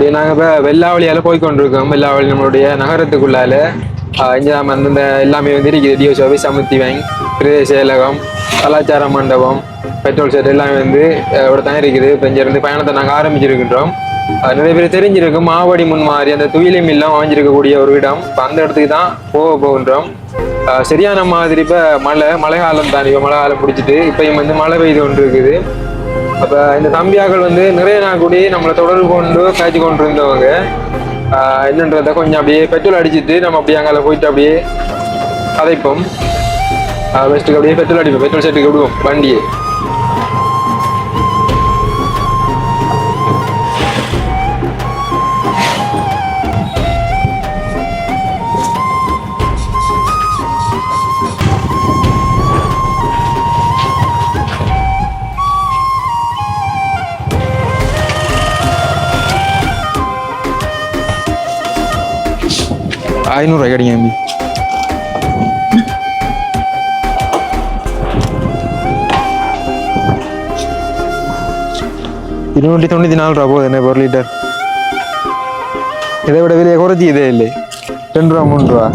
இது நாங்கள் இப்போ வெள்ளாவளியால் போய் கொண்டிருக்கோம் வெள்ளாவளி நம்மளுடைய நகரத்துக்குள்ளால. இங்கே அந்தந்த நம்ம எல்லாமே வந்து இருக்குது. டிஓ சபை சமுத்தி பேங்க் பிரதேச செயலகம் கலாச்சார மண்டபம் பெட்ரோல் செட் எல்லாமே வந்து இவ்வளோ தான் இருக்குது. இப்போ இங்கேருந்து பயணத்தை நாங்கள் ஆரம்பிச்சிருக்கின்றோம். நிறைய பேர் தெரிஞ்சிருக்கும். மாவடி முன் மாதிரி அந்த துயிலி மில்லம் அமைஞ்சிருக்கக்கூடிய ஒரு இடம். இப்போ அந்த இடத்துக்கு தான் போக போகின்றோம். சரியான மாதிரி இப்போ மழை மழை காலம் தான். இப்போ மழை காலம் பிடிச்சிட்டு இப்போயும் வந்து மழை பெய்து கொண்டு இருக்குது அப்போ இந்த தம்பியாக்கள் வந்து நிறைய நாள் கூடி நம்மளை தொடர்பு கொண்டு காய்ச்சி கொண்டு இருந்தவங்க என்னன்றத கொஞ்சம் அப்படியே பெட்ரோல் அடிச்சிட்டு நம்ம அப்படியே அங்கே போயிட்டு அப்படியே கதைப்போம். பெஸ்ட்டுக்கு அப்படியே பெட்ரோல் அடிப்போம். பெட்ரோல் செட்டுக்கு விடுவோம். வண்டியை. ஐநூறுரூவா கிடைங்க தம்பி. இருநூற்றி தொண்ணூற்றி நாலு ரூபா போகுது என்ன ஒரு லிட்டர் இதை விட விலையை குறைச்சி இதே இல்லை. ரெண்டு ரூபா மூணு ரூபா.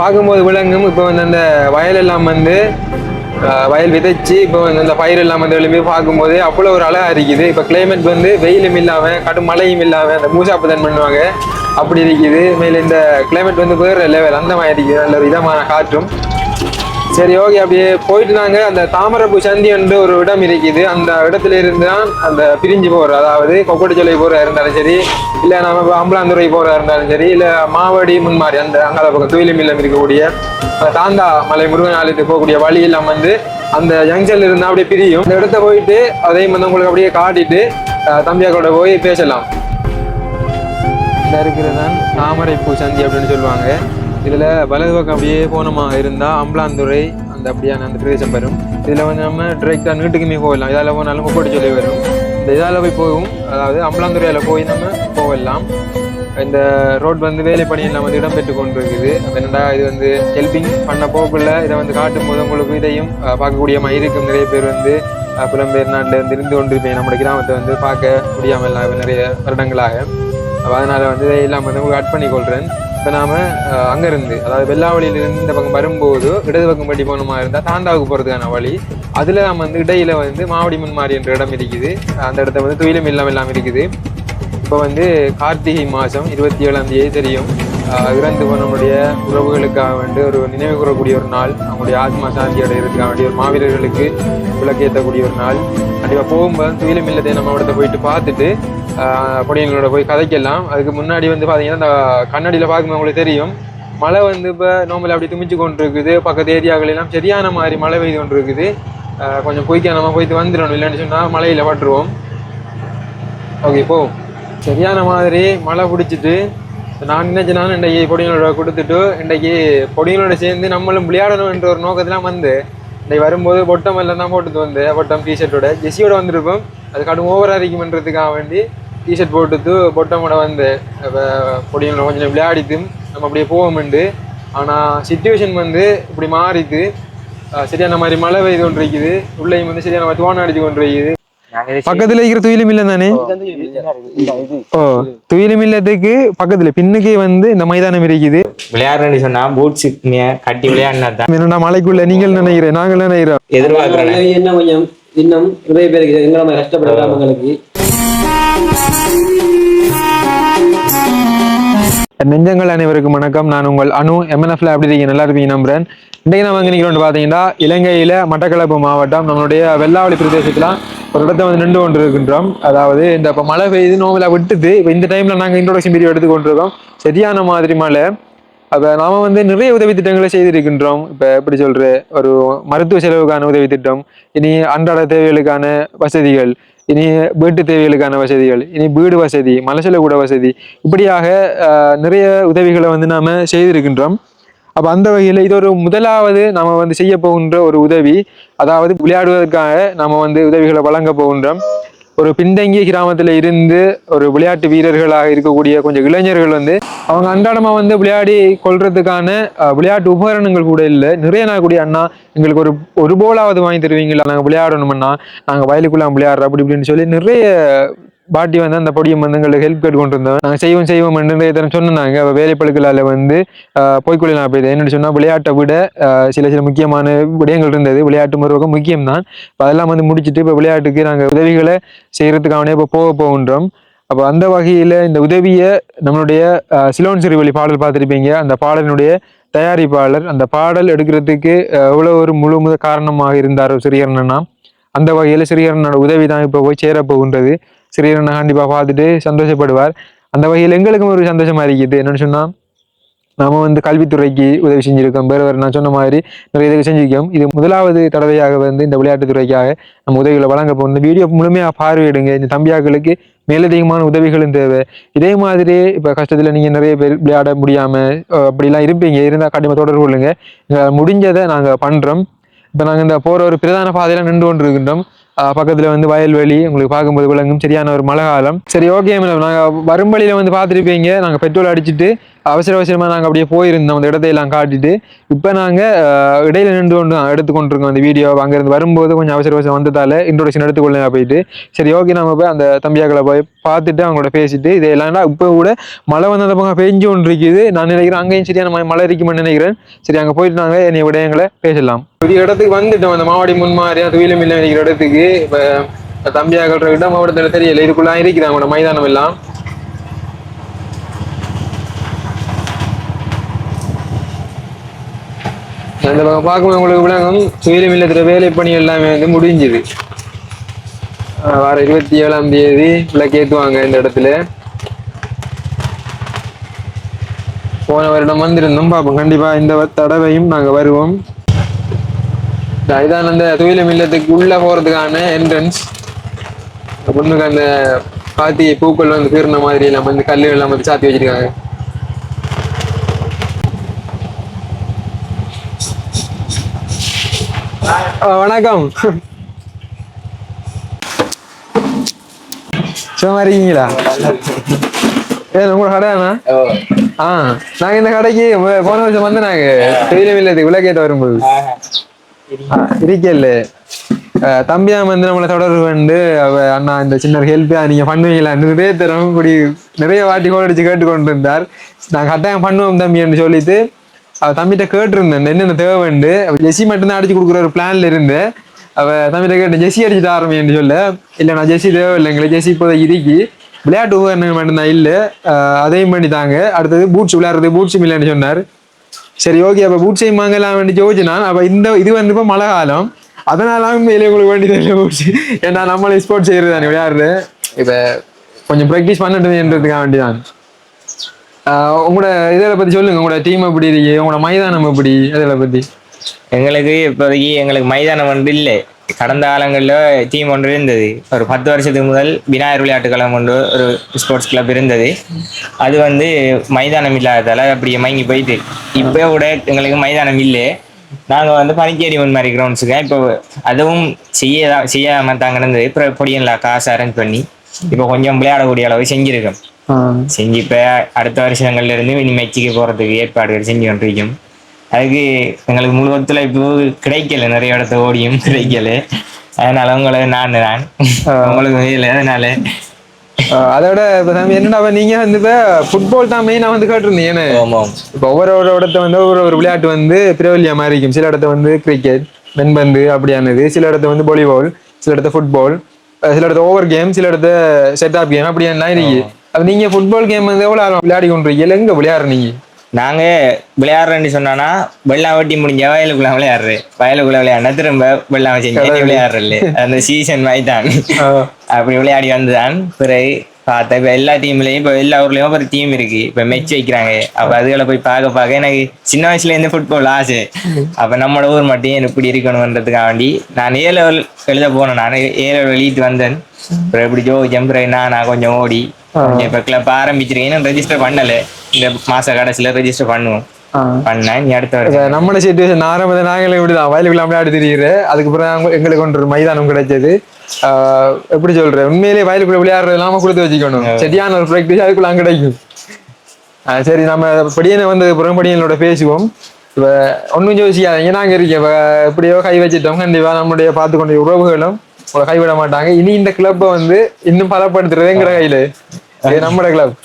பார்க்கும்போது விலங்கும் இப்போ வந்து அந்த வயல் எல்லாம் வந்து வயல் விதைச்சு இப்போ வந்து அந்த பயிர் எல்லாம் வந்து எழுப்பி பார்க்கும்போது அவ்வளோ ஒரு அழகா இருக்குது. இப்போ கிளைமேட் வந்து வெயிலும் இல்லாமல் கடும் மழையும் இல்லாமல் அந்த மூசாப்புதன் பண்ணுவாங்க. அப்படி இருக்குது. மேலே இந்த கிளைமேட் வந்து வேறு லெவல் அந்த மாதிரி இருக்குது. நல்ல ஒரு இதமான காற்றும். சரி ஓகே அப்படியே போயிட்டு நாங்கள் அந்த தாமரப்பு சந்தி என்று ஒரு இடம் இருக்குது. அந்த இடத்துல இருந்து தான் அந்த பிரிஞ்சு போகிற அதாவது கொக்கட்டிச்சோலை போகிறதா இருந்தாலும் சரி இல்லை நம்ம இப்ப அம்பலாந்துறை போகிறதா இருந்தாலும் சரி இல்லை மாவடி முன்மாரி அந்த அங்கால பக்கம் துயிலி மில்லம் இருக்கக்கூடிய அந்த தாந்தா மலை முருகன் ஆலயத்துக்கு போகக்கூடிய வழி எல்லாம் வந்து அந்த ஜங்ஷன்ல இருந்தால் அப்படியே பிரியும். அந்த இடத்த போயிட்டு அதையும் வந்து உங்களுக்கு அப்படியே காட்டிட்டு தம்பியா கூட போய் பேசலாம். இந்த இருக்கிறது தான் தாமரைப்பூ சந்தி அப்படின்னு சொல்லுவாங்க. இதில் வலது பக்கம் அப்படியே போனோமா இருந்தால் அம்பலாந்துறை அந்த அப்படியான அந்த பிரதேசம் வரும். இதில் வந்து நம்ம டிரெக்டாக நீட்டுக்குமே போகலாம். இதால் போனாலும் முப்பட்டு சொல்லி வரும். இந்த இதால் போய் போகும். அதாவது அம்பலாந்துறையில் போய் நம்ம போகலாம். இந்த ரோட் வந்து வேலை பணியெல்லாம் வந்து இடம்பெற்று கொண்டிருக்குது. அப்ப என்னடா இது வந்து ஹெல்பிங் பண்ண போக்குள்ள இதை வந்து காட்டும் போது உங்களுக்கு இதையும் பார்க்கக்கூடிய இருக்கும். நிறைய பேர் வந்து புலம்பெயர் நாட்டில் இருந்து இருந்து கொண்டிருப்பேன் நம்முடைய கிராமத்தை வந்து பார்க்க முடியாமல் எல்லாம் நிறைய வருடங்களாக. அதனால் வந்து இதையெல்லாம் வந்து உங்களுக்கு ஆட் பண்ணி இப்போ நாம அங்கேருந்து அதாவது வெள்ளாவளியிலிருந்து இந்த பக்கம் வரும்போது இடது பக்கம் படி போகணுமா இருந்தால் தாண்டாவுக்கு போகிறதுக்கான வழி. அதில் நம்ம வந்து இடையில வந்து மாவடி முன்மாரி என்ற இடம் இருக்குது. அந்த இடத்த வந்து துயிலும் இல்லாமல் எல்லாம் இருக்குது. இப்போ வந்து கார்த்திகை மாதம் இருபத்தி ஏழாம் தேதி தெரியும். இறந்து போனவங்களுடைய உறவுகளுக்காக வேண்டி ஒரு நினைவு கூறக்கூடிய ஒரு நாள் அவங்களுடைய ஆத்மா சாந்தி அடைகிறதுக்காக வேண்டிய ஒரு மாவீரர்களுக்கு விளக்கேற்றக்கூடிய ஒரு நாள். கண்டிப்பாக போகும்போது துயிலும் இல்லத்தை நம்ம இடத்த போயிட்டு பார்த்துட்டு பொடியங்களோட போய் கதைக்கலாம். அதுக்கு முன்னாடி வந்து பார்த்தீங்கன்னா இந்த கண்ணாடியில் பார்க்கும்போது உங்களுக்கு தெரியும். மழை வந்து இப்போ நோம்பல் அப்படி துமிச்சு கொண்டு இருக்குது பக்கத்து ஏரியாக்கள் எல்லாம் சரியான மாதிரி மழை பெய்து கொண்டு இருக்குது கொஞ்சம் போய்க்க நம்ம போயிட்டு வந்துடணும் இல்லைன்னு சொன்னால் மழையில் பட்டுருவோம். ஓகே போ. சரியான மாதிரி மழை பிடிச்சிட்டு நான் நினைச்சு நான் இன்றைக்கி பொடிகளோட கொடுத்துட்டு இன்றைக்கி பொடிகளோட சேர்ந்து நம்மளும் விளையாடணும் என்ற ஒரு நோக்கத்திலாம் வந்து இன்றைக்கு வரும்போது பொட்டம் எல்லாம் தான் போட்டுட்டு வந்து பொட்டம் டிஷர்ட்டோட ஜெஸியோட வந்திருப்போம். அது கடும் ஓவர் அரைக்கும்ன்றதுக்காக வேண்டி டிஷர்ட் போட்டுட்டு பொட்டமோட வந்து இப்போ கொஞ்சம் விளையாடித்து விளையாடிட்டு நம்ம அப்படியே போவோம்ண்டு ஆனால் சுச்சுவேஷன் வந்து இப்படி மாறிட்டு சரியான மாதிரி மழை பெய்து கொண்டிருக்குது. உள்ளேயும் வந்து சரியான மாதிரி துவானம் அடித்து கொண்டிருக்குது. பக்கத்துல இருக்கிற துயிலும் இல்ல தானே? ஓ. துயிலும் இல்லத்துக்கு பக்கத்துல பின்னுக்கே வந்து இந்த மைதானம் இருக்குது. விளையாடுறேன்னு சொன்னா பூட்ஸ் கட்டி விளையாடினா தான். மலைக்குள்ள நீங்கள் நினைக்கிறேன் நாங்கள் நினைக்கிறோம். எதிர்பார்க்கிறேன். என்ன கொஞ்சம் இன்னும் நிறைய பேருக்கு எங்களை மாதிரி கஷ்டப்பட கிராமங்களுக்கு? நெஞ்சங்கள் அனைவருக்கும் வணக்கம். நான் உங்கள் அனு எம்என்எஃப்ல அப்படி இருக்கீங்க. நல்லா இருப்பீங்க நம்புறேன். இன்றைக்கு நம்ம எங்க நிற்கிறோம் பார்த்தீங்கன்னா இலங்கையில மட்டக்களப்பு மாவட்டம் நம்மளுடைய வெள்ளாவளி பிரதேசத்துல ஒரு இடத்த வந்து நின்று கொண்டு இருக்கின்றோம் அதாவது இந்த இப்போ மழை பெய்யுது நோவலாக விட்டுது இப்போ இந்த டைமில் நாங்கள் இன்ட்ரோடக்ஷன் பீரியட் எடுத்து கொண்டிருக்கோம். சரியான மாதிரி மழை. அப்போ நாம் வந்து நிறைய உதவி திட்டங்களை செய்திருக்கின்றோம். இப்போ எப்படி சொல்கிற ஒரு மருத்துவ செலவுக்கான உதவி திட்டம் இனி அன்றாட தேவைகளுக்கான வசதிகள் இனி வீட்டு தேவைகளுக்கான வசதிகள் இனி வீடு வசதி மலசல கூட வசதி இப்படியாக நிறைய உதவிகளை வந்து நாம் செய்திருக்கின்றோம். அப்போ அந்த வகையில் இது ஒரு முதலாவது நம்ம வந்து செய்ய போகின்ற ஒரு உதவி. அதாவது விளையாடுவதற்காக நம்ம வந்து உதவிகளை வழங்க போகின்றோம். ஒரு பின்தங்கிய கிராமத்தில் இருந்து ஒரு விளையாட்டு வீரர்களாக இருக்கக்கூடிய கொஞ்சம் இளைஞர்கள் வந்து அவங்க அன்றாடமாக வந்து விளையாடி கொள்றதுக்கான விளையாட்டு உபகரணங்கள் கூட இல்லை. நிறைய நாள் கூடிய அண்ணா எங்களுக்கு ஒரு ஒரு போலாவது வாங்கி தருவீங்களா? நாங்கள் விளையாடணும்னா நாங்கள் வயலுக்குள்ளே விளையாடுறோம் அப்படி இப்படின்னு சொல்லி நிறைய பாட்டி வந்து அந்த பொடியும் வந்து எங்களுக்கு ஹெல்ப் கேட்டு கொண்டு இருந்தோம் நாங்கள் செய்வோம் செய்வோம் நிறைய தரம் சொன்னாங்க. அவள் வேலைப்பழுக்களால் வந்து போய்க்குள்ள நான் போய் என்னன்னு சொன்னால் விளையாட்டை விட சில சில முக்கியமான விடயங்கள் இருந்தது. விளையாட்டு முறைக்கும் முக்கியம்தான். இப்ப அதெல்லாம் வந்து முடிச்சுட்டு இப்போ விளையாட்டுக்கு நாங்கள் உதவிகளை செய்யறதுக்கான இப்போ போக போகின்றோம். அப்போ அந்த வகையில் இந்த உதவியை நம்மளுடைய சிலோன் சிறுவழி பாடல் பார்த்துருப்பீங்க. அந்த பாடலினுடைய தயாரிப்பாளர் அந்த பாடல் எடுக்கிறதுக்கு எவ்வளோ ஒரு முழு முத காரணமாக இருந்தார் சிறியர்னா அந்த வகையில் ஸ்ரீகரணனோட உதவி தான் இப்போ போய் சேரப்போகின்றது சிறீரனை கண்டிப்பாக பார்த்துட்டு சந்தோஷப்படுவார். அந்த வகையில் எங்களுக்கும் ஒரு சந்தோஷமாக இருக்குது. என்னென்னு சொன்னால் நாம் வந்து கல்வித்துறைக்கு உதவி செஞ்சுருக்கோம். வேறு வேறு நான் சொன்ன மாதிரி நிறைய உதவி செஞ்சிருக்கோம். இது முதலாவது தடவையாக வந்து இந்த விளையாட்டுத்துறைக்காக நம்ம உதவிகளை வழங்க போகணும் இந்த வீடியோ முழுமையாக பார்வையிடுங்க. இந்த தம்பியாக்களுக்கு மேலதிகமான உதவிகளும் தேவை. இதே மாதிரி இப்போ கஷ்டத்தில் நீங்கள் நிறைய பேர் விளையாட முடியாமல் அப்படிலாம் இருப்பீங்க. இருந்தால் கண்டிப்பாக தொடர்பு கொள்ளுங்க. முடிஞ்சதை நாங்கள் பண்ணுறோம் இப்போ நாங்கள் இந்த போகிற ஒரு பிரதான பாதையில் நின்று கொண்டு இருக்கின்றோம் பக்கத்துல வந்து வயல்வெளி உங்களுக்கு பார்க்கும்போது விளங்கும். சரியான ஒரு மழை காலம் சரி ஓகே மேடம் நாங்கள் வரும் வந்து பார்த்துருப்பீங்க நாங்கள் பெட்ரோல் அடிச்சுட்டு அவசர அவசரமாக நாங்கள் அப்படியே போயிருந்தோம். அந்த இடத்தையெல்லாம் காட்டிட்டு இப்போ நாங்கள் இடையில நின்று கொண்டு தான் எடுத்து கொண்டிருக்கோம் அந்த வீடியோ அங்கேருந்து வரும்போது கொஞ்சம் அவசர அவசரம் வந்ததால் இன்ட்ரோடக்ஷன் எடுத்துக்கொள்ள போயிட்டு. சரி ஓகே நம்ம போய் அந்த தம்பியாக்களை போய் பார்த்துட்டு அவங்களோட பேசிட்டு இது எல்லாம்டா இப்போ கூட மழை வந்து அந்த பக்கம் பெஞ்சு கொண்டு இருக்குது நான் நினைக்கிறேன் அங்கேயும் சரியான மழை- மழை இருக்குமென்னு நினைக்கிறேன். சரி அங்கே போயிட்டு நாங்கள் என்னை விடயங்களை பேசலாம். புதிய இடத்துக்கு வந்துட்டோம். அந்த மாவடி முன்மாதிரி அது வீலும் இல்லை நினைக்கிற இடத்துக்கு. இப்போ தம்பியாக்கள் இடம் மாவட்டத்தில் தெரியல. இதுக்குள்ளே இருக்குது? அவங்களோட மைதானம் எல்லாம். அந்த பக்கம் பார்க்கும்போது உங்களுக்கு விளங்கும். சுயிலும் இல்லத்தில் வேலை பணி எல்லாமே வந்து முடிஞ்சுது. ஆஹ் வர இருபத்தி ஏழாம் தேதி கேட்டுவாங்க இந்த இடத்துல. போன வருடம் வந்திருந்தோம். பார்ப்போம். கண்டிப்பா இந்த தடவையும் நாங்க வருவோம். இதான் அந்த துயிலும் இல்லத்துக்கு உள்ள போறதுக்கான என்ட்ரன்ஸ் பொண்ணுக்கு அந்த பாத்தி பூக்கள் வந்து பீர்ன மாதிரி எல்லாம் வந்து கல்லுகள் எல்லாம் வந்து சாத்தி வச்சிருக்காங்க. வணக்கம். சும்மா இருக்கீங்களா? உங்களோட கடையாண்ணா ஆ நாங்க இந்த கடைக்கு போன வருஷம் வந்து நாங்க தெரியல இல்லத்துக்கு விளக்கேற்ற வரும்போது. அஹ், தம்பியா வந்து நம்மளை தொடர்பு வந்து அவ அண்ணா இந்த சின்ன ஹெல்ப் நீங்க பண்ணுவீங்களா? நிறைய தரம் கூடி நிறைய வாட்டி கோல் அடிச்சு கேட்டுக்கொண்டு இருந்தார் நான் கட்டாயம் பண்ணுவோம் தம்பின்னு சொல்லிட்டு அவ தம்பிகிட்ட கேட்டிருந்தேன் என்னென்ன தேவைண்டு ஜெஸ்ஸி மட்டும்தான் அடிச்சு கொடுக்குற ஒரு பிளான்ல இருந்து அவ தம்பிகிட்ட கேட்டேன் ஜெஸ்ஸி அடிச்சுட்டு ஆரம்பின்னு சொல்ல. இல்லை நான் ஜெஸ்ஸி தேவையில்லை எங்களுக்கு ஜெஸ்ஸி இப்போதைக்கு இருக்கு விளையாட்டு உபகரணங்கள் மட்டும்தான் இல்லை அதையும் பண்ணி தாங்க அடுத்தது பூட்ஸ் விளையாடுறது பூட்ஸும் இல்லைன்னு சொன்னார். சரி ஓகே அப்போ பூட்ஸையும் வாங்கலாம் வேண்டி ஜோதிச்சு நான் இந்த இது வந்து இப்போ மழை காலம். அதனால மேலே உங்களுக்கு வேண்டி இல்லை பூட்ஸ் ஏன்னா நம்மளே ஸ்போர்ட்ஸ் செய்யறது தானே விளையாடுறது. இப்போ கொஞ்சம் ப்ராக்டிஸ் பண்ணட்டுன்றதுக்காக வேண்டிதான். உங்களோட இதில் பற்றி சொல்லுங்க. உங்களோட டீம் எப்படி இருக்கு? உங்களோட மைதானம் எப்படி? இதில் பற்றி எங்களுக்கு இப்போதைக்கு எங்களுக்கு மைதானம் ஒன்று இல்லை. கடந்த காலங்களில் டீம் ஒன்று இருந்தது. ஒரு பத்து வருஷத்துக்கு முதல் விநாயகர் விளையாட்டு கழகம் ஒன்று ஒரு ஸ்போர்ட்ஸ் கிளப் இருந்தது. அது வந்து மைதானம் இல்லாததால் அப்படியே மயங்கி போயிட்டு. இப்போ கூட எங்களுக்கு மைதானம் இல்லை. நாங்கள் வந்து பனிக்கேரி ஒன் மாதிரி கிரவுண்ட்ஸுக்கு இப்போ அதுவும் செய்ய செய்யாமல் தாங்க இருந்தது. இப்போ பொடியன்ல காசு அரேஞ்ச் பண்ணி. இப்போ கொஞ்சம் விளையாடக்கூடிய அளவு செஞ்சிருக்கோம். செஞ்சு இப்போ அடுத்த வருஷங்கள்ல இருந்து இனி மெச்சிக்கு போகிறதுக்கு ஏற்பாடுகள் செஞ்சு கொண்டிருக்கோம் அதுக்கு எங்களுக்கு முழு ஒத்துழைப்பு கிடைக்கல நிறைய இடத்த ஓடியும் கிடைக்கல அதனால உங்களை நான் நான் உங்களுக்கு இல்லை அதனால அதோட இப்ப அப்ப நீங்க வந்து இப்ப ஃபுட்பால் தான் மெயினா வந்து கேட்டிருந்தீங்க இப்போ ஒவ்வொரு ஒரு இடத்த வந்து ஒவ்வொரு ஒரு விளையாட்டு வந்து பிரபல்யா மாதிரி இருக்கும் சில இடத்த வந்து கிரிக்கெட் மென்பந்து அப்படியானது சில இடத்த வந்து வாலிபால் சில இடத்த ஃபுட்பால் சில இடத்த ஓவர் கேம் சில இடத்த செட் ஆப் கேம் அப்படியெல்லாம் இருக்கு அப்ப நீங்க ஃபுட்பால் கேம் வந்து எவ்வளவு ஆழம் விளையாடி கொண்டிருக்கீங்க எங்க விளையாடுறீங்க நாங்க? விளையாடுறேன்னு சொன்னானா வெள்ளம் வெட்டி முடிஞ்ச வயலுக்குள்ள விளையாடுறது. வயலுக்குள்ள விளையாடினா திரும்ப வெள்ளம் செஞ்சு விளையாடுறல அந்த சீசன் மாதிரி தான். அப்படி விளையாடி வந்துதான். பிறகு பார்த்தேன் இப்போ எல்லா டீம்லயும் இப்போ எல்லா ஊர்லயும் ஒரு டீம் இருக்கு. இப்போ மெச் வைக்கிறாங்க. அப்ப அதுகளை போய் பார்க்க பார்க்க எனக்கு சின்ன வயசுல இருந்து ஃபுட்பால் ஆசை. அப்ப நம்மளோட ஊர் மட்டும் எனக்கு இப்படி இருக்கணும்ன்றதுக்காக வேண்டி நான் ஏ லெவல் எழுத போனேன். நான் ஏ லெவல் எழுதிட்டு வந்தேன். அப்புறம் எப்படி ஜோ ஜம்பரை நான் கொஞ்சம் ஓடி இப்போ கிளப் ஆரம்பிச்சிருக்கேன் ரெஜிஸ்டர் பண்ணல இந்த மாச கடைசியில ரெஜிஸ்டர் பண்ணுவோம். பண்ணேன் நீ அடுத்த நம்மளோட சுச்சுவேஷன் ஆரம்பத்தில் நாங்களே இப்படிதான் வயலுக்குள்ள விளையாடி தெரியுது அதுக்கப்புறம் நாங்க- எங்களுக்கு ஒன்று ஒரு மைதானம் கிடைச்சது எப்படி சொல்றேன் உண்மையிலேயே வயலுக்குள்ள விளையாடுறது இல்லாம கொடுத்து வச்சுக்கணும் சரியான ஒரு ப்ராக்டிஸ் அதுக்குள்ள கிடைக்கும் சரி நம்ம படியனை வந்தது அப்புறம் படியனோட பேசுவோம் இப்ப ஒன்றும் யோசிக்காதீங்க நாங்க இருக்கேன் இப்ப எப்படியோ கை வச்சிட்டோம் கண்டிப்பா நம்முடைய பார்த்து கொண்ட உறவுகளும் கைவிட மாட்டாங்க. இனி இந்த கிளப்பை வந்து இன்னும் பலப்படுத்துறது எங்கிற கையில. இது நம்மளோட கிளப்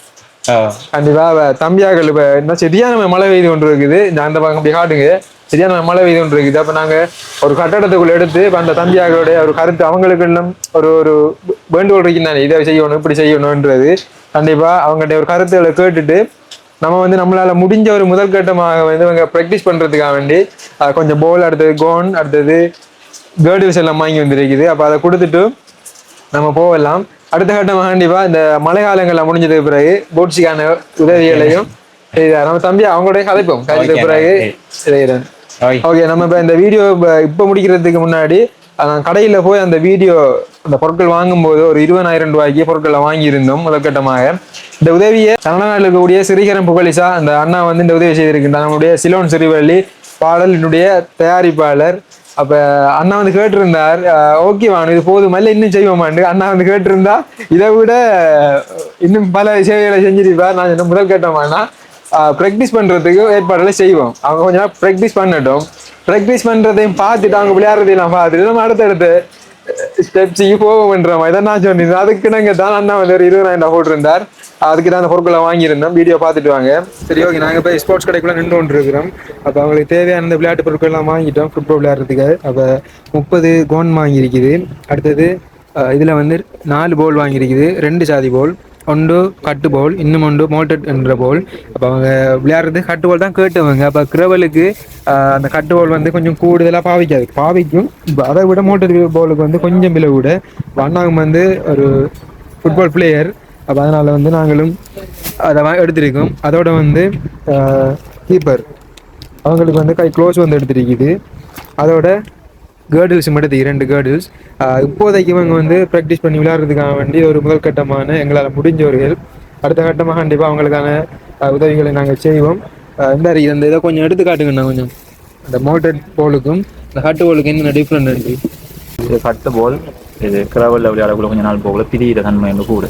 கண்டிப்பா தம்பியாக்கள் இப்ப என்ன சரியான மழை பெய்து கொண்டு இருக்குது. இந்த அந்த பக்கம் அப்படி காட்டுங்க. சரியான மழை பெய்து கொண்டு இருக்குது. அப்ப நாங்க ஒரு கட்டடத்துக்குள்ள எடுத்து அந்த தம்பியாக்களுடைய ஒரு கருத்து அவங்களுக்கு எல்லாம் ஒரு ஒரு வேண்டுகோள் இருக்குந்தானே இதை செய்யணும் இப்படி செய்யணும்ன்றது. கண்டிப்பா அவங்ககிட்ட ஒரு கருத்துக்களை கேட்டுட்டு நம்ம வந்து நம்மளால முடிஞ்ச ஒரு முதல் கட்டமாக வந்து இவங்க ப்ராக்டிஸ் பண்றதுக்காக வேண்டி கொஞ்சம் போல் அடுத்தது கோன் அடுத்தது கேர்டில்ஸ் எல்லாம் வாங்கி வந்திருக்குது. அப்ப அதை கொடுத்துட்டு நம்ம போகலாம். அடுத்த கட்டமாக கண்டிப்பா இந்த மழை காலங்கள்ல முடிஞ்சதுக்கு பிறகு போட்ஸுக்கான உதவிகளையும் செய்தார். நம்ம தம்பி அவங்களோட கதைப்போம். Okay, பிறகு. செய்கிறேன். ஓகே நம்ம இப்ப இந்த வீடியோ இப்ப முடிக்கிறதுக்கு முன்னாடி கடையில போய் அந்த வீடியோ அந்த பொருட்கள் வாங்கும்போது ஒரு இருபதாயிரம் ரூபாய்க்கு பொருட்களை வாங்கியிருந்தோம் முதற்கட்டமாக. இந்த உதவியை தமிழ்நாட்டில் இருக்கக்கூடிய சிறிகரம் புகழிசா அந்த அண்ணா வந்து இந்த உதவி செய்திருக்கின்றார். நம்முடைய சிலோன் சிறுவள்ளி பாடலினுடைய தயாரிப்பாளர் அப்ப அண்ணா வந்து கேட்டிருந்தார் ஓகே வாங்க இது போதுமா. இல்லை இன்னும் செய்வோமாண்டு. அண்ணா வந்து கேட்டிருந்தா இதை விட இன்னும் பல சேவைகளை செஞ்சிருப்பார். நான் என்ன முதல் கேட்டோமானா ப்ராக்டிஸ் பண்றதுக்கு ஏற்பாடுகளை செய்வோம். அவங்க கொஞ்ச நாள் ப்ராக்டிஸ் பண்ணட்டும். ப்ராக்டிஸ் பண்றதையும் பார்த்துட்டு அவங்க விளையாடுறதையும் பார்த்துட்டு நம்ம அடுத்தடுத்து ஸ்டெப்ஸுக்கு போவோம்ன்ற மாதிரி தான் நான் சொன்னேன் அதுக்கு நாங்க தான் அண்ணா வந்து ஒரு இருபதாயிரம் போட்டிருந்தார். அதுக்கு தான் அந்த பொருட்களை வாங்கியிருந்தோம். வீடியோ பார்த்துட்டு வாங்க. சரி ஓகே நாங்கள் இப்போ ஸ்போர்ட்ஸ் கடைக்குள்ள நின்று கொண்டு இருக்கிறோம். அப்போ அவங்களுக்கு தேவையான இந்த விளையாட்டு பொருட்கள்லாம் வாங்கிட்டோம். ஃபுட்பால் விளையாடுறதுக்கு அப்போ முப்பது கோன் வாங்கியிருக்குது. அடுத்தது இதில் வந்து நாலு போல் வாங்கியிருக்குது. ரெண்டு சாதி போல் ஒன்று கட்டு போல் இன்னும் ஒன்று மோல்டட் என்ற போல் அப்போ அவங்க விளையாடுறது கட்டு போல் தான் கேட்டவங்க. அப்போ கிரவலுக்கு அந்த கட்டு போல் வந்து கொஞ்சம் கூடுதலாக பாவிக்காது. பாவிக்கும். அதை விட மோட்டர் போலுக்கு வந்து கொஞ்சம் விலை கூட. இப்ப வந்து ஒரு ஃபுட்பால் பிளேயர் அப்போ அதனால் வந்து நாங்களும் அதை எடுத்திருக்கோம். அதோட வந்து கீப்பர் அவங்களுக்கு வந்து கை க்ளோஸ் வந்து எடுத்திருக்குது. அதோட கேர்டில்ஸ் மட்டும் இரண்டு கேர்டில்ஸ் இப்போதைக்கு இவங்க வந்து ப்ராக்டிஸ் பண்ணி விளையாடுறதுக்காக வேண்டி ஒரு முதல் கட்டமான எங்களால் முடிஞ்ச ஒரு ஹெல்ப் அடுத்த கட்டமாக கண்டிப்பாக அவங்களுக்கான உதவிகளை நாங்கள் செய்வோம். இந்த இந்த இதை கொஞ்சம் எடுத்து காட்டுங்கண்ணா கொஞ்சம். அந்த மோட்டர் போலுக்கும் இந்த ஹட்டு போலுக்கும் என்ன டிஃப்ரெண்ட் இருக்குது இது கட்டு போல் இது கிரவல்ல விளையாடக்குள்ள கொஞ்ச நாள் போகல பிரியிற தன்மை வந்து கூட.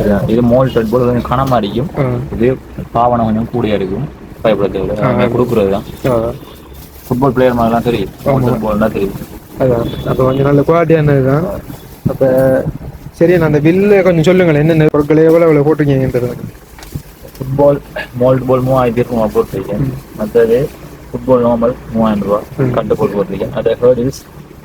இது- இது மோல்டட் போல் கொஞ்சம் கனமா அடிக்கும். இது பாவனை கொஞ்சம் கூடியா இருக்கும் பயப்பட தேவையில்லை கொடுக்குறது தான். ஃபுட்பால் பிளேயர் மாதிரிலாம் தெரியும். மோல்டட் போல் தான் தெரியும். அதான். அப்போ கொஞ்சம் நல்ல குவாலிட்டியானது தான்? அப்போ சரி நான் அந்த பில்லு கொஞ்சம் சொல்லுங்களேன். என்னென்ன பொருட்கள் எவ்வளோ எவ்வளோ போட்டிருக்கீங்கன்றது. ஃபுட்பால் மோல்ட் பால் மூவாயிரத்தி ரூபா போட்டிருக்கேன். மற்றது ஃபுட்பால் நார்மல் மூவாயிரம் ரூபா கட்டு போல் போட்டிருக்கேன். அது ஹேர்டில்ஸ்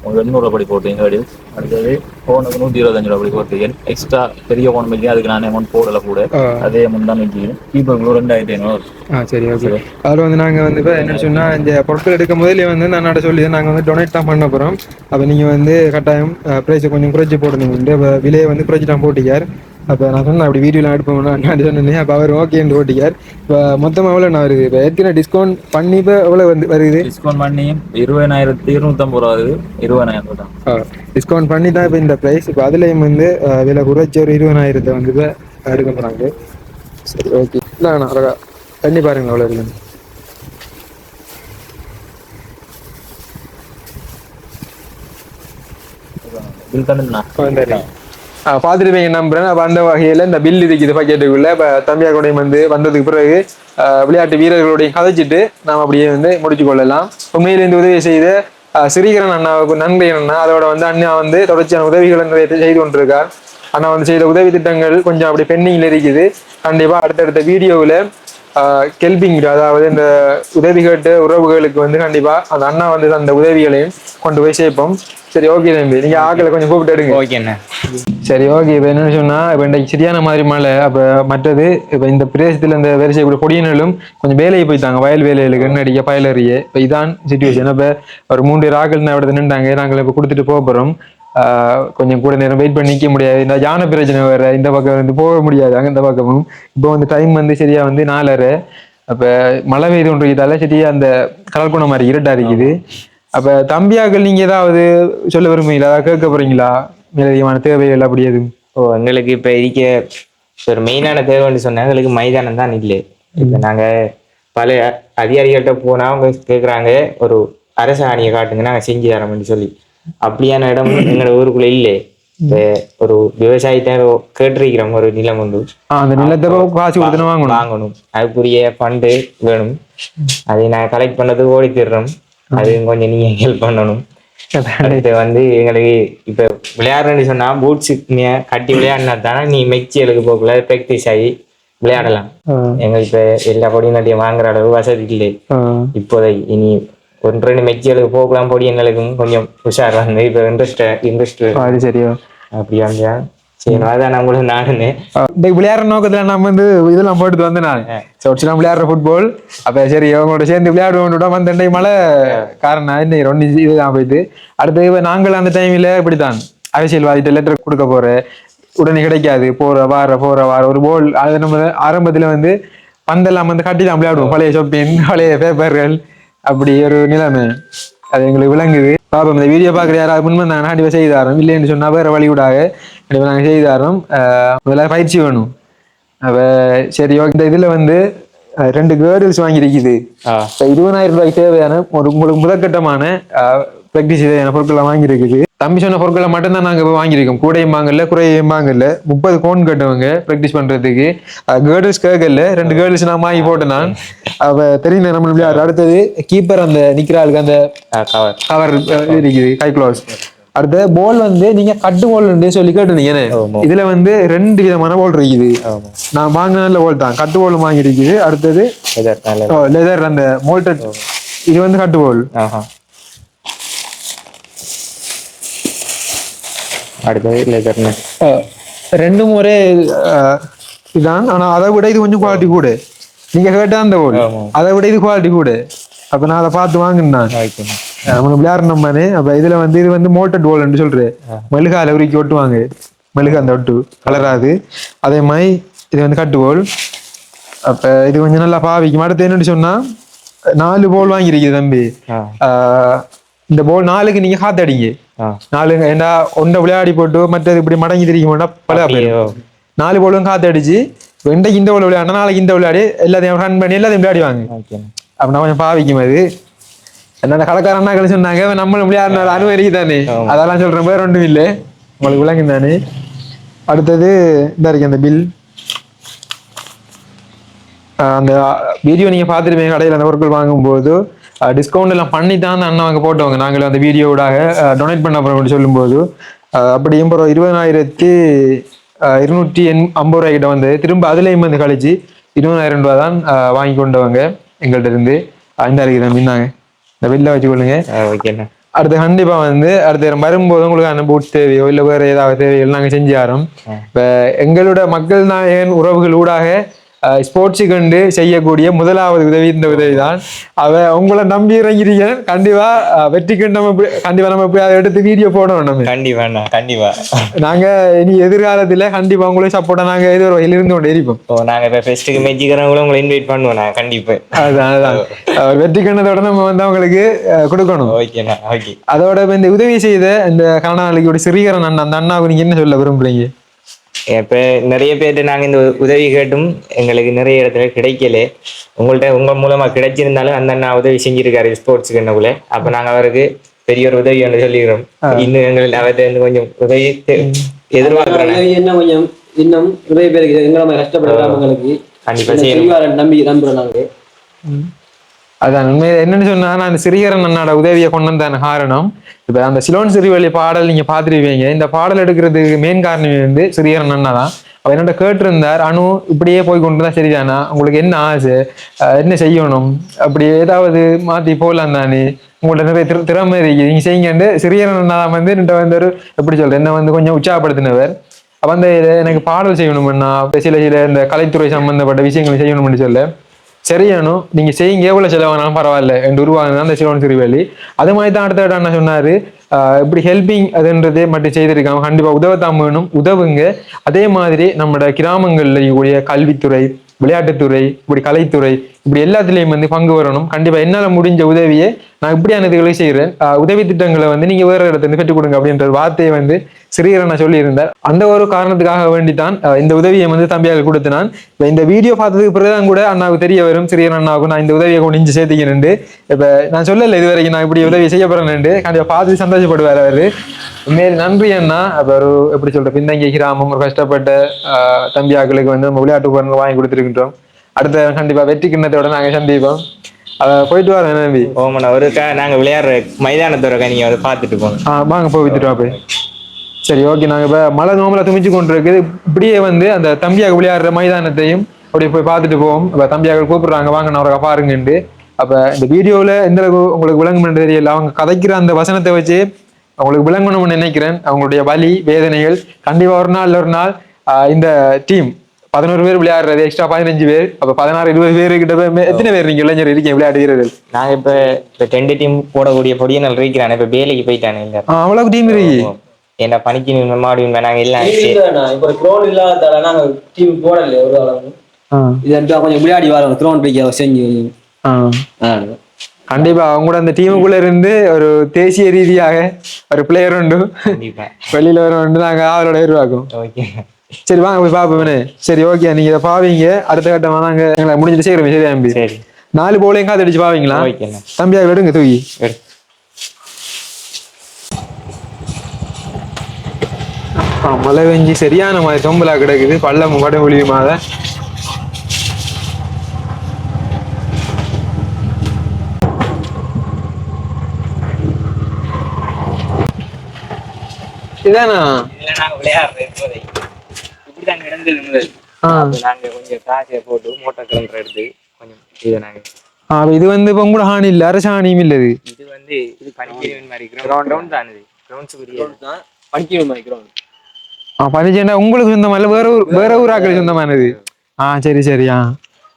ஒரு எண்ணூறு படி போட்டிருக்கேன் ஹேர்டில்ஸ் அடுத்தது ஃபோனுக்கு நூற்றி இருபத்தஞ்சு ரூபா படி போட்டிருக்கேன் எக்ஸ்ட்ரா பெரிய ஃபோன் வச்சு அதுக்கு நான் அமௌண்ட் போடல கூட. அதே அமௌண்ட் தான் வச்சுக்கிறேன் கீப்பர் ரெண்டாயிரத்தி ஐநூறு. ஆ சரி ஓகே. அதில் வந்து நாங்கள் வந்து இப்போ என்ன சொன்னால் இந்த பொருட்கள் எடுக்கும் போதிலே வந்து நான் நட சொல்லி நாங்கள் வந்து டொனேட் தான் பண்ண போகிறோம் அப்போ நீங்கள் வந்து கட்டாயம் ப்ரைஸை கொஞ்சம் குறைச்சி போடணும் இப்போ விலையை வந்து குறைச்சி தான் போட்டிக்கார் அப்போ நான் சொன்னேன் அப்படி வீடியோலாம் எடுப்போம்னா நான் சொன்னேன் அப்போ அவர் ஓகேன்னு போட்டிக்கார் இப்போ மொத்தமாக எவ்வளோ நான் வருது? இப்போ ஏற்கனவே டிஸ்கவுண்ட் பண்ணி இப்போ எவ்வளோ வந்து வருது? டிஸ்கவுண்ட் பண்ணி இருபதாயிரத்தி இருநூத்தம்பது ரூபா வருது. இருபதாயிரம் ரூபா டிஸ்கவுண்ட் பண்ணி தான் இப்போ இந்த ப்ரைஸ் இப்போ அதுலேயும் வந்து விலை குறைச்சி ஒரு இருபதாயிரத்தை வந்து இப்போ எடுக்க போகிறாங்க சரி ஓகே இல்லை நான் அழகா தண்ணி பாருங்க அவ்வளோ இருக்குன்னு பில் பார்த்துருப்பீங்க நம்புறேன்? அப்போ அந்த வகையில் இந்த பில் இருக்குது பக்கெட்டுக்குள்ள இப்போ தம்பியா கூடயும் வந்து வந்ததுக்கு பிறகு விளையாட்டு வீரர்களுடைய கதைச்சிட்டு நாம் அப்படியே வந்து முடிச்சு கொள்ளலாம். உண்மையிலேருந்து உதவி செய்த சிறீகரன் அண்ணாவுக்கு நன்றி அண்ணா அதோட வந்து அண்ணா வந்து தொடர்ச்சியான உதவிகளை நிறைய செய்து கொண்டிருக்கார். அண்ணா வந்து செய்த உதவி திட்டங்கள் கொஞ்சம் அப்படி பெண்டிங்கில் இருக்குது. கண்டிப்பாக அடுத்தடுத்த வீடியோவில் கெல்பிங் அதாவது இந்த உதவி கேட்ட உறவுகளுக்கு வந்து கண்டிப்பா அந்த அண்ணா வந்து அந்த உதவிகளையும் கொண்டு போய் சேர்ப்போம். சரி ஓகே தம்பி. நீங்க ஆக்களை கொஞ்சம் கூப்பிட்டு எடுங்க. ஓகேண்ணே சரி ஓகே இப்போ என்னன்னு சொன்னா இப்போ இன்றைக்கு சரியான மாதிரி மழை அப்போ மற்றது இப்போ இந்த பிரதேசத்தில் இந்த வேலை செய்யக்கூடிய பொடியினரும் கொஞ்சம் வேலையை போயிட்டாங்க. வயல் வேலைகளுக்கு நடிக்க பயலறிய. இப்போ இதான் சுச்சுவேஷன் இப்போ ஒரு மூன்று ராக்கள் விட நின்றாங்க. நாங்கள் இப்போ கொடுத்துட்டு போக போகிறோம் கொஞ்சம் கூட நேரம் வெயிட் பண்ணி நிற்க முடியாது. இந்த யானை பிரச்சனை வேற இந்த பக்கம் வந்து போக முடியாது. அங்கே இந்த பக்கமும். இப்போ வந்து டைம் வந்து சரியா வந்து நாலரை. அப்போ மழை பெய்து இருக்கிறதால சரியா அந்த கடற்குணம் மாதிரி இருட்டா இருக்குது. அப்போ தம்பியாக்கள் நீங்கள் ஏதாவது சொல்ல விரும்புறீங்களா ஏதாவது கேட்க போறீங்களா? மேலதிகமான தேவைகள் அப்படி எதுவும்? ஓ எங்களுக்கு இப்போ இருக்க ஒரு மெயினான தேவைன்னு சொன்னா எங்களுக்கு மைதானம் தான் இல்லை இப்போ நாங்கள் பல அதிகாரிகள்கிட்ட போனால் அவங்க கேட்குறாங்க ஒரு அரசு ஆணையை காட்டுங்க நாங்கள் செஞ்சு தரோம்னு சொல்லி. அப்படியான இடம் எங்களோட ஊருக்குள்ள இல்லை. ஒரு விவசாயத்தை கேட்டிருக்கிறோம் ஒரு நிலம் ஆ, அந்த நிலத்தை காசு கொடுத்து வாங்கணும். வாங்கணும். அதுக்குரிய ஃபண்டு வேணும். அதை நான் கலெக்ட் பண்ணது ஓடி தர்றோம் அது கொஞ்சம் நீங்க ஹெல்ப் பண்ணணும். அடுத்து வந்து எங்களுக்கு இப்ப விளையாடுறேன்னு சொன்னா பூட்ஸ் கட்டி விளையாடினா தானே நீ மெச்சியலுக்கு போகல ப்ராக்டிஸ் ஆகி விளையாடலாம். எங்களுக்கு இப்ப எல்லா நட்டியும் வாங்குற அளவு வசதி இல்லை. ஆ, இப்போதைக்கு இனி ஒன்று ரெண்டு மெச்சியலுக்கு போகலாம் பொடி எங்களுக்கும் கொஞ்சம் உஷார் வந்து இப்ப இன்ட்ரெஸ்ட் இன்ட்ரெஸ்ட் அது சரியோ. அப்படியா சரி அதான் நம்மளும் நானுன்னு. இந்த விளையாடுற நோக்கத்துல நம்ம வந்து இதெல்லாம் போட்டு வந்து நான். சொடிச்சுலாம் விளையாடுற ஃபுட்பால் அப்ப சரி அவங்களோட சேர்ந்து விளையாடுவோம் வந்து ரெண்டை மழை காரணம் இன்னைக்கு ரெண்டு இதுதான் போயிட்டு. அடுத்து இப்ப நாங்கள் அந்த டைம்ல இப்படித்தான். அரசியல்வாதிட்ட லெட்டர் கொடுக்க போற. உடனே கிடைக்காது. போற வார போற வார. ஒரு போல் அது நம்ம ஆரம்பத்துல வந்து பந்தெல்லாம் வந்து கட்டி தான் விளையாடுவோம். பழைய ஷாப்பிங் பழைய பேப்பர்கள் அப்படி ஒரு நிலைமை. அது எங்களுக்கு விளங்குது. பாப்போம் இந்த வீடியோ பார்க்குற யாராவது முன்வந்து நாங்கள் கண்டிப்பாக செய்து தரோம் இல்லைன்னு சொன்னா வேற வழிவிடாக கண்டிப்பாக நாங்கள் செய்து தரோம் ஆஹ் முதல்ல பயிற்சி வேணும். அப்ப சரி ஓகே இந்த இதுல வந்து ரெண்டு கேர்ள்ஸ் வாங்கியிருக்குது. இருபதாயிரம் ரூபாய்க்கு தேவையான ஒரு உங்களுக்கு முதற்கட்டமான ப்ராக்டிஸ் தேவையான பொருட்களை வாங்கியிருக்குது தம்பி சொன்ன பொருட்களை மட்டும்தான் நாங்க இப்ப வாங்கியிருக்கோம். கூடையும் வாங்கல குறையும் வாங்கல முப்பது கோன் கட்டவங்க ப்ராக்டிஸ் பண்றதுக்கு. கேர்ள்ஸ் கேட்கல ரெண்டு கேர்ள்ஸ் நான் வாங்கி போட்டேன் நான். அவ தெரியும் நம்ம அடுத்தது கீப்பர் அந்த நிக்கிற ஆளுக்கு அந்த கவர் இருக்குது. கை க்ளோஸ் அடுத்து பால் வந்து நீங்க கட்டு பால் சொல்லி ஆமா. இதுல வந்து ரெண்டு விதமான பால் இருக்குது. நான் வாங்கின பால் தான். கட்டு பால் வாங்கி இருக்குது அடுத்தது லெதர் அந்த மோல்டட் இது வந்து கட்டு பால் அடுத்தது லெதர்னு ரெண்டும் ஒரே இதான். ஆனா அதை விட இது கொஞ்சம் குவாலிட்டி கூட. நீங்க கேட்டா அந்த பால். அதை விட இது குவாலிட்டி கூட. அப்ப நான் அதை பார்த்து வாங்கினேன் நம்ம விளையாடுறோம் தானே அப்ப இதுல வந்து இது வந்து மோட்டட் பால்னு சொல்றேன். மெழுகால உருக்கி ஒட்டுவாங்க. மெழுகு அந்த ஒட்டு கலராது. அதே மாதிரி இது வந்து கட்டு போல் அப்ப இது கொஞ்சம் நல்லா பாவிக்கும். அடுத்து என்னன்னு சொன்னா நாலு போல் வாங்கியிருக்குது தம்பி. இந்த போல் நாலுக்கு நீங்க காத்தடிங்க நாலு ஏண்டா ஒன்றை விளையாடி போட்டு மற்றது இப்படி மடங்கி திரிக்க பல? நாலு போலும் காத்தடிச்சு இன்றைக்கு இந்த போல் விளையாடினா நாளைக்கு இந்த விளையாடி எல்லாத்தையும் ரன் பண்ணி எல்லாத்தையும் விளையாடுவாங்க அப்படின்னா கொஞ்சம் பாவிக்கும் அது. என்னோட கடைக்கார அண்ணாக்கள் சொன்னாங்க நம்மளும் விளையாடின அனுமதிக்கு தானே. அதெல்லாம் சொல்றேன் வேற ஒன்றும் இல்லை. உங்களுக்கு விளங்கும் தானே. அடுத்தது இந்த இருக்கு அந்த பில் அந்த வீடியோ நீங்க பார்த்துருப்பீங்க கடையில் அந்த பொருட்கள் வாங்கும்போது. டிஸ்கவுண்ட் எல்லாம் பண்ணி தான் அந்த அண்ணா அங்கே போட்டவங்க. நாங்கள் அந்த வீடியோடாக டொனேட் பண்ண அப்படி சொல்லும்போது அப்படியும் ஒரு இருபதாயிரத்தி இருநூற்றி எண் ஐம்பது ரூபாய் கிட்ட வந்து திரும்ப அதுலேயும் வந்து கழிச்சு இருபதாயிரம் ரூபாய் தான் வாங்கி கொண்டு வாங்க எங்கள்கிட்ட இருந்து. அஹ், இந்த இருக்கிறேன் பின்னாங்க இந்த பில்லை வச்சுக்கொள்ளுங்க. ஓகேண்ணா அடுத்து கண்டிப்பா வந்து அடுத்து வரும்போது உங்களுக்கு அந்த பூட் தேவையோ இல்ல வேற ஏதாவது தேவையோ நாங்க செஞ்சு தரோம் இப்ப எங்களோட மக்கள் நாயகன் உறவுகள் ஊடாக ஸ்போர்ட்ஸுக்கு செய்யக்கூடிய முதலாவது உதவி இந்த உதவி தான் அவ உங்களை நம்பி இறங்கிறீங்க கண்டிப்பா வெற்றிக்கு நம்ம கண்டிப்பா நம்ம இப்படி அதை எடுத்து வீடியோ போடணும் நம்ம. கண்டிப்பாண்ணா கண்டிப்பா. நாங்க இனி எதிர்காலத்துல கண்டிப்பா உங்களுக்கு சப்போர்ட்டா நாங்க இது ஒரு வகையில் இருந்து கொண்டு இருப்போம். ஓ நாங்க இப்ப ஃபெஸ்ட்டுக்கு மெச்சிக்கிறவங்களும் உங்களை இன்வைட் பண்ணுவோம் நான் கண்டிப்பா. அதுதான் அதுதான் வெற்றி கண்ணதோட நம்ம வந்து அவங்களுக்கு கொடுக்கணும். ஓகேண்ணா ஓகே. அதோட இந்த உதவி செய்த இந்த கருணாநிதியோட சிறீகரன் அண்ணன் அந்த அண்ணாவுக்கு நீங்க என்ன சொல்ல விரும்புறீங்க? இப்ப நிறைய பேர்ட்ட நாங்க இந்த உதவி கேட்டும் எங்களுக்கு நிறைய இடத்துல கிடைக்கல. உங்கள்ட்ட உங்க மூலமா கிடைச்சிருந்தாலும் அந்த அண்ணா உதவி செஞ்சிருக்காரு ஸ்போர்ட்ஸுக்கு என்னக்குள்ள அப்ப நாங்க அவருக்கு பெரிய ஒரு உதவி ஒன்று சொல்லிக்கிறோம். இன்னும் எங்களுக்கு அவர்கிட்ட இருந்து கொஞ்சம் உதவி உதவி என்ன கொஞ்சம் இன்னும் நிறைய பேருக்கு எங்களை மாதிரி கஷ்டப்படுற கிராமங்களுக்கு கண்டிப்பா என்ன செய்யணும். செய்வாருன்னு நம்பி நம்புறோம் நாங்க. அதான் உண்மை. என்னன்னு சொன்னா நான் அந்த அண்ணாட உதவியை கொண்டு வந்தேன் காரணம் இப்ப அந்த சிலோன் சிறுவழி பாடல் நீங்க பாத்துருவீங்க இந்த பாடல் எடுக்கிறதுக்கு மெயின் காரணம் வந்து சிறிகரன் அண்ணா தான். அவர் என்னோட கேட்டிருந்தார் அனு இப்படியே போய் கொண்டு தான் சரிதானா? உங்களுக்கு என்ன ஆசை? என்ன செய்யணும்? அப்படி ஏதாவது மாத்தி போகலாம் தானே? உங்கள்ட்ட நிறைய திற- திறமை இருக்கு. நீங்க செய்யுங்கன்னு சிறியரன் அண்ணா தான் வந்து என்கிட்ட வந்து ஒரு எப்படி சொல்றேன் என்ன வந்து கொஞ்சம் உற்சாகப்படுத்தினவர். அப்ப அந்த எனக்கு பாடல் செய்யணும்னா சில சில இந்த கலைத்துறை சம்பந்தப்பட்ட விஷயங்களை செய்யணும்னு சொல்ல. சரியானும் நீங்க செய்யுங்க எவ்வளவு செலவானாலும் பரவாயில்ல என்று உருவாகுது அந்த சிவன் திருவேலி அது மாதிரி தான் அடுத்த இடம் என்ன சொன்னாரு. இப்படி ஹெல்பிங் அதுன்றது மட்டும் செய்திருக்காங்க கண்டிப்பா உதவத்தான் வேணும். உதவுங்க. அதே மாதிரி நம்மளோட கிராமங்கள்ல இருக்கக்கூடிய கல்வித்துறை விளையாட்டுத்துறை இப்படி கலைத்துறை இப்படி எல்லாத்துலேயும் வந்து பங்கு வரணும் கண்டிப்பாக என்னால் முடிஞ்ச உதவியை நான் இப்படியான இதுகளை செய்கிறேன் உதவி திட்டங்களை வந்து நீங்கள் வேறு இடத்துல இருந்து பெற்றுக் கொடுங்க அப்படின்ற வார்த்தையை வந்து சிறீரனை சொல்லியிருந்தார். அந்த ஒரு காரணத்துக்காக வேண்டித்தான் இந்த உதவியை வந்து தம்பியாக கொடுத்து நான் இப்போ இந்த வீடியோ பார்த்ததுக்கு பிறகுதான் கூட அண்ணாவுக்கு தெரிய வரும். சிறியன் அண்ணாவுக்கும் நான் இந்த உதவியை கொண்டு இஞ்சி சேர்த்திக்கிறேன் இப்போ நான் சொல்லலை இது வரைக்கும் நான் இப்படி உதவி செய்ய கண்டிப்பாக பார்த்து சந்தோஷப்படுவார் அவர். மேல் நன்றி அண்ணா. அப்போ ஒரு எப்படி சொல்கிற பின்தங்கிய கிராமம் ஒரு கஷ்டப்பட்ட தம்பியாக்களுக்கு வந்து நம்ம விளையாட்டு உபகரணங்கள் வாங்கி கொடுத்துருக்கின்றோம். அடுத்த கண்டிப்பா வெற்றி கிண்ணத்தோட நாங்க சந்திப்போம். போயிட்டு வரேன் நம்பி. ஓமண்ணா ஒருக்கா நாங்க விளையாடுற மைதானத்தோட நீங்க அதை பார்த்துட்டு போங்க. ஆ வாங்க போய் வித்துட்டு போய். சரி ஓகே நாங்க இப்ப மழை நோம்பல துமிச்சு கொண்டு இருக்குது இப்படியே வந்து அந்த தம்பியாக விளையாடுற மைதானத்தையும் அப்படியே போய் பார்த்துட்டு போவோம். இப்ப தம்பியாக கூப்பிடுறாங்க வாங்க நான் ஒரு பாருங்கன்ட்டு. அப்ப இந்த வீடியோல எந்த அளவுக்கு உங்களுக்கு விளங்குமென்று தெரியல. அவங்க கதைக்கிற அந்த வசனத்தை வச்சு அவங்களுக்கு விளங்கணும்னு நினைக்கிறேன். அவங்களுடைய வலி வேதனைகள் கண்டிப்பா ஒரு நாள் ஒரு நாள் இந்த டீம் பதினோரு பேர் விளையாடுறது எக்ஸ்ட்ரா பதினஞ்சு பேர். அப்ப பதினாறு இருபது பேர் கிட்ட எத்தனை பேர் நீங்க இளைஞர் இருக்கீங்க விளையாட்டு வீரர்கள் நாங்க இப்ப இப்ப ரெண்டு டீம் போடக்கூடிய பொடியனல் இருக்கிறானே இப்ப வேலைக்கு போயிட்டானே இல்ல அவ்வளவு டீம் இருக்கு. என்ன பணிக்கு மாடி நாங்க எல்லாம். இல்லைண்ணா, இப்ப கிரௌண்ட் இல்லாததால நாங்க டீம் போடல ஒரு அளவு ஆஹ் இது வந்து கொஞ்சம் விளையாடி வரோம் கிரௌண்ட் வைக்க செஞ்சு. கண்டிப்பா அவங்க கூட அந்த டீமுக்குள்ள இருந்து ஒரு தேசிய ரீதியாக ஒரு பிளேயர் உண்டு. வெளியில வர உண்டு நாங்க ஆவலோட எதிர்பார்க்கும் ஓகே சரி வாங்க போய் பாப்போமே சரி ஓகே நீங்க இதை பாவீங்க. அடுத்த கட்டமா நாங்க எங்களை முடிஞ்சிட்டு செய்யறோம் சரி தம்பி? சரி. நாலு போலையும் காத்தடிச்சு பாவீங்களா? ஓகேண்ணா தம்பியா விடுங்க தூக்கி. மழை பெஞ்சு சரியான மாதிரி தொம்பலா கிடக்குது. பள்ளம் கூட ஒளியுமாத இதானா? இதுல நாங்க கொஞ்சம் காசை போட்டு கிளம்புற எடுத்து கொஞ்சம் இதை நாங்க ஆ, இது வந்து இப்ப கூட ஹானி இல்ல அரசு ஹானியும் இல்ல இது? இது வந்து இது பனிக்கிழமை மாதிரி கிரவுண்ட் ரவுண்ட் தான் இது கிரவுண்ட்ஸ் புரியாது படிக்கணும் கிரௌண்ட் ஆ பதினஞ்சேண்டா உங்களுக்கு சொந்தமா இல்ல வேற ஊர் வேற ஊர் ஆக்கள் சொந்தமானது? ஆ சரி சரி ஆ.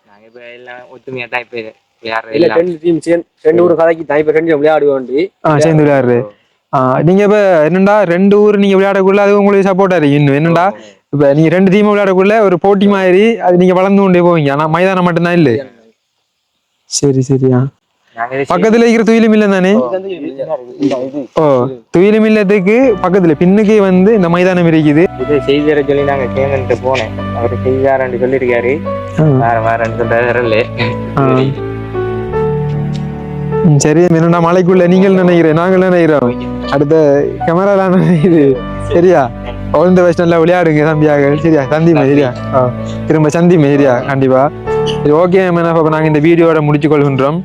நாங்க இப்ப எல்லாம் ஒத்துமையா தான் இப்ப விளையாடுற இல்ல எல்லாம் ரெண்டு டீம் ரெண்டு ஊர் கதைக்கு தான் இப்ப ரெண்டு விளையாடுவோம் ஆ சேர்ந்து விளையாடுறது. நீங்க இப்ப என்னண்டா ரெண்டு ஊர் நீங்க விளையாடக்குள்ள அது உங்களுக்கு சப்போர்ட்டா இருக்கு இன்னும் என்னண்டா? இப்ப நீங்க ரெண்டு டீம் விளையாடக்குள்ள ஒரு போட்டி மாதிரி அது நீங்க வளர்ந்து கொண்டே போவீங்க. ஆனா மைதானம் மட்டும்தான் இல்ல. சரி சரியா இதை பக்கத்துல இருக்கிற துயிலும் இல்ல தானே ஓ துயிலும் இல்லத்துக்கு பக்கத்துல பின்னுக்கு வந்து இந்த மைதானம் இருக்குது. இதை சொல்லி நாங்க கேமன்ட்டு போனேன். அவர் செய்தாரன்னு சொல்லியிருக்காரு. வேற வேறன்னு சொல்றாரு சரி. என்னடா மலைக்குள்ள நீங்கள் நினைக்கிறேன் நாங்கள் நினைக்கிறோம். அடுத்த கேமராலாம் நினைக்குது சரியா? குழந்தை வயசு நல்லா விளையாடுங்க தம்பியாக. சரியா? சந்திமே சரியா? ஆ, திரும்ப சந்திமே சரியா? கண்டிப்பா. சரி ஓகே அப்போ நாங்கள் இந்த வீடியோட முடிச்சு கொள்கின்றோம்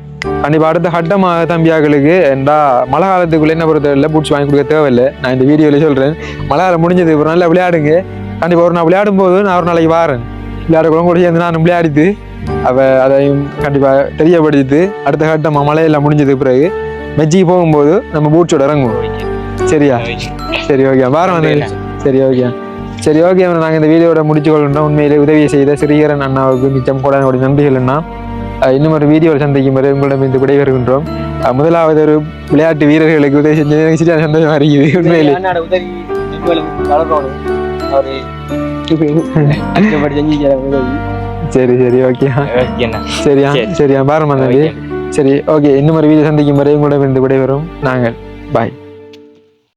கண்டிப்பா அடுத்த கட்டமாக தம்பியாக்களுக்கு ஏண்டா மழை காலத்துக்குள்ள என்ன பொறுத்தவரை பூச்சி வாங்கி கொடுக்க தேவையில்லை. நான் இந்த வீடியோல சொல்றேன். மழை காலம் முடிஞ்சது ஒரு நல்லா விளையாடுங்க. கண்டிப்பா ஒரு நாள் விளையாடும் போது நான் ஒரு நாளைக்கு வாரேன். விளையாட கூட சேர்ந்து நான் விளையாடிட்டு அவ அதையும் கண்டிப்பா தெரியப்படுத்திட்டு அடுத்த கட்டம் மழையெல்லாம் முடிஞ்சதுக்கு பிறகு மெஜிக்கு போகும்போது நம்ம பூட்ஸோட இறங்குவோம். சரியா? சரி ஓகே வாரம் வந்து சரி ஓகே சரி ஓகே நாங்கள் இந்த வீடியோட முடிச்சு கொள்ளணும் உண்மையிலே உதவி செய்த சிறீகரன் அண்ணாவுக்கு மிச்சம் கூட என்னுடைய நன்றிகள் அண்ணா. அஹ் இன்னும் ஒரு வீடியோவில் சந்திக்கும் வரை உங்களிடம் இருந்து விடைபெறுகின்றோம். முதலாவது ஒரு விளையாட்டு வீரர்களுக்கு உதவி செஞ்சது எனக்கு சரியான சந்தோஷமா இருக்குது உண்மையிலே. சரி சரி ஓகே சரியா சரி. சரியா பாருமா. சரி ஓகே இன்னும் ஒரு வீடியோ சந்திக்கும் வரை உங்களிடம் இருந்து விடைபெறும் நாங்கள். பாய்